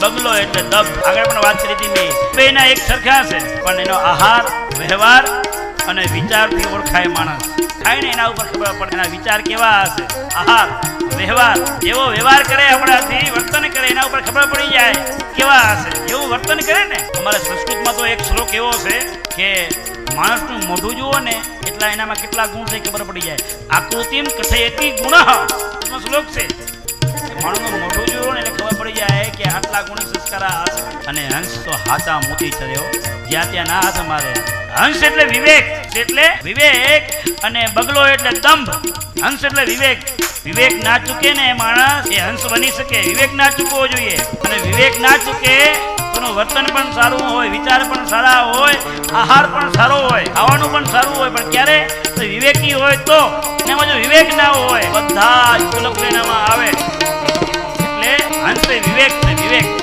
બગલો એટલે દબ આગળ પણ વાત કરી હતી મેં બેના એક સરખા છે. પણ એનો આહાર, વ્યવહાર અને વિચારથી ઓળખાય માણસ. ખાય ને એના ઉપર ખબર પડે. એના વિચાર કેવા હશે? આહાર, વ્યવહાર. જેવો વ્યવહાર કરે, આપણાથી વર્તન કરે, એના ઉપર ખબર પડી જાય. કેવા હશે? એવું વર્તન કરે ને? અમારા સંસ્કૃતમાં તો એક શ્લોક એવો છે કે માણસનું મોઢું જુઓ ને, એટલા એનામાં કેટલા ગુણ છે ખબર પડી જાય. આકૃતિમ કથયતી ગુણ. એનો શ્લોક છે. આટલા ગુણ સંસ્કાર હશે? અને હંસ તો હાચા મોતી ચર્યો જ્યાં ત્યાં ના હાથ મારે. હંસ એટલે વિવેક એટલે વિવેક. અને બગલો એટલે દંભ. હંસ એટલે વિવેક. વિવેક ના ચૂકે ને માણસ એ હંસ બની શકે. વિવેક ના ચૂકવો જોઈએ. અને વિવેક ના ચૂકે એનું વર્તન પણ સારું હોય, વિચાર પણ સારા હોય, આહાર પણ સારો હોય, ખાવાનું પણ સારું હોય, પણ ક્યારે? વિવેકી હોય તો. એમાં જો વિવેક ના હોય, બધા જ એનામાં આવે. એટલે હંસ વિવેક વિવેક